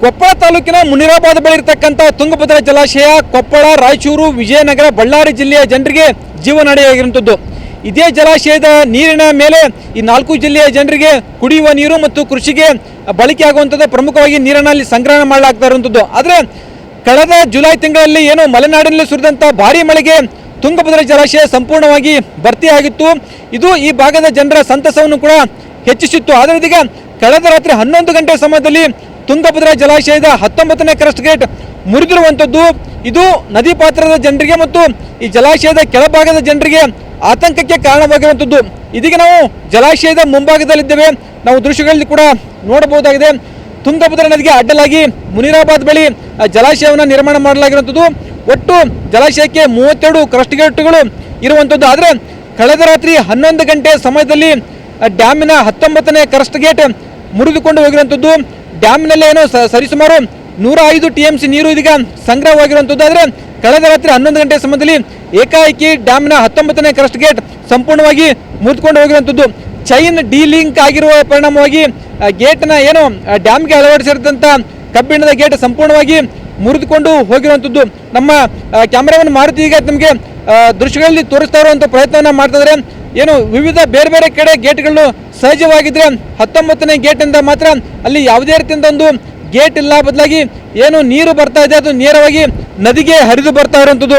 ಕೊಪ್ಪಳ ತಾಲೂಕಿನ ಮುನಿರಾಬಾದ್ ಬಳಿ ಇರತಕ್ಕಂಥ ತುಂಗಭದ್ರಾ ಜಲಾಶಯ, ಕೊಪ್ಪಳ, ರಾಯಚೂರು, ವಿಜಯನಗರ, ಬಳ್ಳಾರಿ ಜಿಲ್ಲೆಯ ಜನರಿಗೆ ಜೀವನಾಡಿಯಾಗಿರುವಂಥದ್ದು ಇದೇ ಜಲಾಶಯದ ನೀರಿನ ಮೇಲೆ ಈ ನಾಲ್ಕು ಜಿಲ್ಲೆಯ ಜನರಿಗೆ ಕುಡಿಯುವ ನೀರು ಮತ್ತು ಕೃಷಿಗೆ ಬಳಕೆ ಆಗುವಂಥದ್ದು ಪ್ರಮುಖವಾಗಿ ನೀರನ್ನು ಅಲ್ಲಿ ಸಂಗ್ರಹಣ ಮಾಡಲಾಗ್ತಾ ಇರುವಂಥದ್ದು ಆದರೆ, ಕಳೆದ ಜುಲೈ ತಿಂಗಳಲ್ಲಿ ಏನು ಮಲೆನಾಡಿನಲ್ಲಿ ಸುರಿದಂಥ ಭಾರಿ ಮಳೆಗೆ ತುಂಗಭದ್ರಾ ಜಲಾಶಯ ಸಂಪೂರ್ಣವಾಗಿ ಭರ್ತಿಯಾಗಿತ್ತು ಇದು ಈ ಭಾಗದ ಜನರ ಸಂತಸವನ್ನು ಕೂಡ ಹೆಚ್ಚಿಸಿತ್ತು. ಆದರೆ ಇದೀಗ ಕಳೆದ ರಾತ್ರಿ ಹನ್ನೊಂದು ಗಂಟೆ ಸಮಯದಲ್ಲಿ ತುಂಗಭದ್ರಾ ಜಲಾಶಯದ ಹತ್ತೊಂಬತ್ತನೇ ಕ್ರಸ್ಟ್ ಗೇಟ್ ಮುರಿದಿರುವಂಥದ್ದು. ಇದು ನದಿ ಪಾತ್ರದ ಜನರಿಗೆ ಮತ್ತು ಈ ಜಲಾಶಯದ ಕೆಳಭಾಗದ ಜನರಿಗೆ ಆತಂಕಕ್ಕೆ ಕಾರಣವಾಗಿರುವಂಥದ್ದು. ಇದೀಗ ನಾವು ಜಲಾಶಯದ ಮುಂಭಾಗದಲ್ಲಿದ್ದೇವೆ. ನಾವು ದೃಶ್ಯಗಳಲ್ಲಿ ಕೂಡ ನೋಡಬಹುದಾಗಿದೆ. ತುಂಗಭದ್ರಾ ನದಿಗೆ ಅಡ್ಡಲಾಗಿ ಮುನಿರಾಬಾದ್ ಬಳಿ ಜಲಾಶಯವನ್ನು ನಿರ್ಮಾಣ ಮಾಡಲಾಗಿರುವಂಥದ್ದು. ಒಟ್ಟು ಜಲಾಶಯಕ್ಕೆ ಮೂವತ್ತೆರಡು ಕ್ರಸ್ಟ್ ಗೇಟ್ಗಳು ಇರುವಂಥದ್ದು. ಆದರೆ ಕಳೆದ ರಾತ್ರಿ ಹನ್ನೊಂದು ಗಂಟೆ ಸಮಯದಲ್ಲಿ ಡ್ಯಾಮಿನ ಹತ್ತೊಂಬತ್ತನೇ ಕ್ರಸ್ಟ್ ಗೇಟ್ ಮುರಿದುಕೊಂಡು ಹೋಗಿರುವಂಥದ್ದು. ಡ್ಯಾಮ್ನಲ್ಲಿ ಏನೋ ಸರಿಸುಮಾರು ನೂರ ಐದು ಟಿ ಎಂ ಸಿ ನೀರು ಇದೀಗ ಸಂಗ್ರಹವಾಗಿರುವಂಥದ್ದು. ಆದರೆ ಕಳೆದ ರಾತ್ರಿ ಹನ್ನೊಂದು ಗಂಟೆ ಸಮಯದಲ್ಲಿ ಏಕಾಏಕಿ ಡ್ಯಾಮ್ನ ಹತ್ತೊಂಬತ್ತನೇ ಕ್ರಸ್ಟ್ ಗೇಟ್ ಸಂಪೂರ್ಣವಾಗಿ ಮುರಿದುಕೊಂಡು ಹೋಗಿರುವಂಥದ್ದು. ಚೈನ್ ಡಿಲಿಂಕ್ ಆಗಿರುವ ಪರಿಣಾಮವಾಗಿ ಗೇಟ್ನ ಏನು ಡ್ಯಾಮ್ಗೆ ಅಳವಡಿಸಿರ್ತಂಥ ಕಬ್ಬಿಣದ ಗೇಟ್ ಸಂಪೂರ್ಣವಾಗಿ ಮುರಿದುಕೊಂಡು ಹೋಗಿರುವಂಥದ್ದು. ನಮ್ಮ ಕ್ಯಾಮ್ರಾಮನ್ ಮಾರುತಿ ಈಗ ನಮಗೆ ದೃಶ್ಯಗಳಲ್ಲಿ ತೋರಿಸ್ತಾ ಇರುವಂಥ ಪ್ರಯತ್ನವನ್ನು ಮಾಡ್ತಾ ಏನು ವಿವಿಧ ಬೇರೆ ಬೇರೆ ಕಡೆ ಗೇಟ್ಗಳು ಸಹಜವಾಗಿದ್ರೆ ಹತ್ತೊಂಬತ್ತನೇ ಗೇಟಿಂದ ಮಾತ್ರ ಅಲ್ಲಿ ಯಾವುದೇ ರೀತಿಯಿಂದ ಒಂದು ಗೇಟ್ ಇಲ್ಲ. ಬದಲಾಗಿ ಏನು ನೀರು ಬರ್ತಾ ಇದೆ, ಅದು ನೇರವಾಗಿ ನದಿಗೆ ಹರಿದು ಬರ್ತಾ ಇರುವಂಥದ್ದು.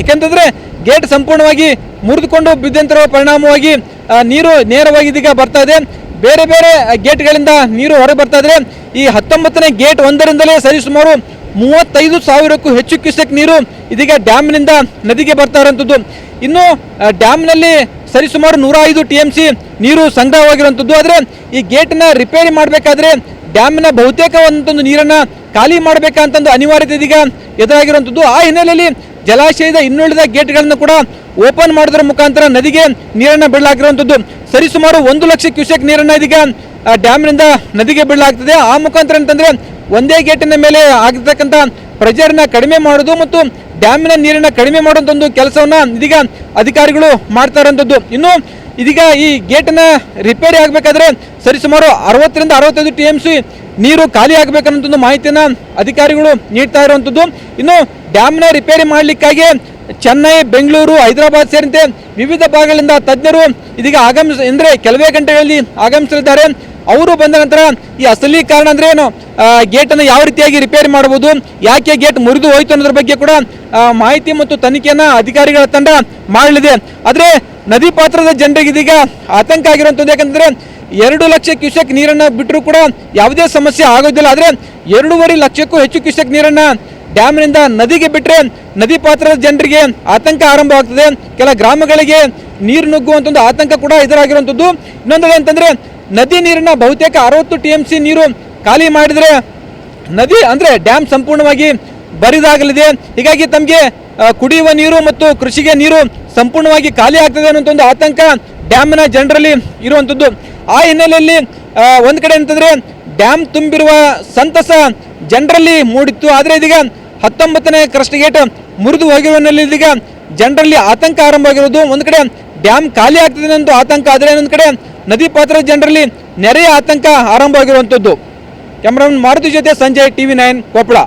ಯಾಕೆಂತಂದ್ರೆ ಗೇಟ್ ಸಂಪೂರ್ಣವಾಗಿ ಮುರಿದುಕೊಂಡು ಬಿದ್ದಂತಿರುವ ಪರಿಣಾಮವಾಗಿ ನೀರು ನೇರವಾಗಿ ಇದೀಗ ಬರ್ತಾ ಇದೆ. ಬೇರೆ ಬೇರೆ ಗೇಟ್ಗಳಿಂದ ನೀರು ಹೊರಗೆ ಬರ್ತಾ ಇದ್ರೆ ಈ ಹತ್ತೊಂಬತ್ತನೇ ಗೇಟ್ ಒಂದರಿಂದಲೇ ಸರಿಸುಮಾರು ಮೂವತ್ತೈದು ಸಾವಿರಕ್ಕೂ ಹೆಚ್ಚು ಕ್ಯೂಸೆಕ್ ನೀರು ಇದೀಗ ಡ್ಯಾಮ್ನಿಂದ ನದಿಗೆ ಬರ್ತಾ ಇರುವಂಥದ್ದು ಇನ್ನು ಡ್ಯಾಮ್ನಲ್ಲಿ ಸರಿಸುಮಾರು ನೂರ ಐದು ಟಿ ಎಂ ಸಿ ನೀರು ಸಂಗ್ರಹವಾಗಿರುವಂಥದ್ದು ಆದರೆ, ಈ ಗೇಟ್ನ ರಿಪೇರಿ ಮಾಡಬೇಕಾದ್ರೆ ಡ್ಯಾಮ್ನ ಬಹುತೇಕವಾದಂಥ ಒಂದು ನೀರನ್ನು ಖಾಲಿ ಮಾಡಬೇಕಂತಂದು ಅನಿವಾರ್ಯತೆ ಇದೀಗ ಎದುರಾಗಿರುವಂಥದ್ದು ಆ ಹಿನ್ನೆಲೆಯಲ್ಲಿ ಜಲಾಶಯದ ಇನ್ನುಳಿದ ಗೇಟ್ಗಳನ್ನು ಕೂಡ ಓಪನ್ ಮಾಡೋದ್ರ ಮುಖಾಂತರ ನದಿಗೆ ನೀರನ್ನು ಬಿಡಲಾಗಿರುವಂಥದ್ದು ಸರಿಸುಮಾರು ಒಂದು ಲಕ್ಷ ಕ್ಯೂಸೆಕ್ ನೀರನ್ನು ಇದೀಗ ಡ್ಯಾಮ್ನಿಂದ ನದಿಗೆ ಬಿಡಲಾಗ್ತದೆ ಆ ಮುಖಾಂತರ ಅಂತಂದ್ರೆ ಒಂದೇ ಗೇಟಿನ ಮೇಲೆ ಆಗಿರ್ತಕ್ಕಂಥ ಪ್ರೆಜರ್ನ ಕಡಿಮೆ ಮಾಡೋದು ಮತ್ತು ಡ್ಯಾಮಿನ ನೀರನ್ನ ಕಡಿಮೆ ಮಾಡುವಂತ ಒಂದು ಕೆಲಸವನ್ನ ಇದೀಗ ಅಧಿಕಾರಿಗಳು ಮಾಡ್ತಾ ಇರುವಂಥದ್ದು ಇನ್ನು ಇದೀಗ ಈ ಗೇಟ್ನ ರಿಪೇರಿ ಆಗಬೇಕಾದ್ರೆ ಸರಿಸುಮಾರು ಅರವತ್ತರಿಂದ ಅರವತ್ತೈದು ಟಿ ಎಂ ಸಿ ನೀರು ಖಾಲಿ ಆಗಬೇಕನ್ನೋದೊಂದು ಮಾಹಿತಿಯನ್ನ ಅಧಿಕಾರಿಗಳು ನೀಡ್ತಾ ಇರುವಂಥದ್ದು ಇನ್ನು ಡ್ಯಾಮ್ನ ರಿಪೇರಿ ಮಾಡಲಿಕ್ಕಾಗಿ ಚೆನ್ನೈ, ಬೆಂಗಳೂರು, ಹೈದರಾಬಾದ್ ಸೇರಿದಂತೆ ವಿವಿಧ ಭಾಗಗಳಿಂದ ತಜ್ಞರು ಇದೀಗ ಆಗಮಿಸ, ಅಂದರೆ ಕೆಲವೇ ಗಂಟೆಗಳಲ್ಲಿ ಆಗಮಿಸಲಿದ್ದಾರೆ. ಅವರು ಬಂದ ನಂತರ ಈ ಅಸಲಿ ಕಾರಣ ಅಂದ್ರೆ ಏನು? ಗೇಟನ್ನು ಯಾವ ರೀತಿಯಾಗಿ ರಿಪೇರಿ ಮಾಡಬಹುದು ಯಾಕೆ ಗೇಟ್ ಮುರಿದು ಹೋಯ್ತು ಅನ್ನೋದ್ರ ಬಗ್ಗೆ ಕೂಡ ಮಾಹಿತಿ ಮತ್ತು ತನಿಖೆಯನ್ನ ಅಧಿಕಾರಿಗಳ ತಂಡ ಮಾಡಲಿದೆ. ಆದರೆ ನದಿ ಪಾತ್ರದ ಜನರಿಗೆ ಇದೀಗ ಆತಂಕ ಆಗಿರುವಂಥದ್ದು ಯಾಕಂದ್ರೆ ಎರಡು ಲಕ್ಷ ಕ್ಯೂಸೆಕ್ ನೀರನ್ನ ಬಿಟ್ಟರೂ ಕೂಡ ಯಾವುದೇ ಸಮಸ್ಯೆ ಆಗೋದಿಲ್ಲ. ಆದರೆ ಎರಡೂವರೆ ಲಕ್ಷಕ್ಕೂ ಹೆಚ್ಚು ಕ್ಯೂಸೆಕ್ ನೀರನ್ನ ಡ್ಯಾಮ್ನಿಂದ ನದಿಗೆ ಬಿಟ್ಟರೆ ನದಿ ಪಾತ್ರದ ಜನರಿಗೆ ಆತಂಕ ಆರಂಭವಾಗ್ತದೆ. ಕೆಲ ಗ್ರಾಮಗಳಿಗೆ ನೀರು ನುಗ್ಗುವಂತ ಒಂದು ಆತಂಕ ಕೂಡ ಎದುರಾಗಿರುವಂಥದ್ದು ಇನ್ನೊಂದು ಅಂತಂದ್ರೆ ನದಿ ನೀರಿನ ಬಹುತೇಕ ಅರವತ್ತು ಟಿ ಎಂ ಸಿ ನೀರು ಖಾಲಿ ಮಾಡಿದರೆ ನದಿ, ಅಂದರೆ ಡ್ಯಾಮ್ ಸಂಪೂರ್ಣವಾಗಿ ಬರಿದಾಗಲಿದೆ. ಹೀಗಾಗಿ ತಮಗೆ ಕುಡಿಯುವ ನೀರು ಮತ್ತು ಕೃಷಿಗೆ ನೀರು ಸಂಪೂರ್ಣವಾಗಿ ಖಾಲಿ ಆಗ್ತದೆ ಅನ್ನೋಂಥ ಒಂದು ಆತಂಕ ಡ್ಯಾಮ್ನ ಜನರಲ್ಲಿ ಇರುವಂಥದ್ದು ಆ ಹಿನ್ನೆಲೆಯಲ್ಲಿ ಒಂದು ಕಡೆ ಅಂತಂದರೆ ಡ್ಯಾಮ್ ತುಂಬಿರುವ ಸಂತಸ ಜನರಲ್ಲಿ ಮೂಡಿತ್ತು. ಆದರೆ ಇದೀಗ ಹತ್ತೊಂಬತ್ತನೇ ಕ್ರಸ್ಟ್ ಗೇಟ್ ಮುರಿದು ಹೋಗಿರುವಲ್ಲಿ ಇದೀಗ ಜನರಲ್ಲಿ ಆತಂಕ ಆರಂಭವಾಗಿರೋದು. ಒಂದು ಕಡೆ ಡ್ಯಾಮ್ ಖಾಲಿ ಆಗ್ತದೆ ಅನ್ನೋ ಆತಂಕ, ಆದರೆ ಇನ್ನೊಂದು ಕಡೆ ನದಿ ಪಾತ್ರದ ಜನರಲ್ಲಿ ನೆರೆಯ ಆತಂಕ ಆರಂಭವಾಗಿರುವಂಥದ್ದು ಕ್ಯಾಮ್ರಾಮನ್ ಮಾರುತಿ ಜೊತೆ ಸಂಜಯ್, ಟಿವಿ ನೈನ್, ಕೊಪ್ಪಳ.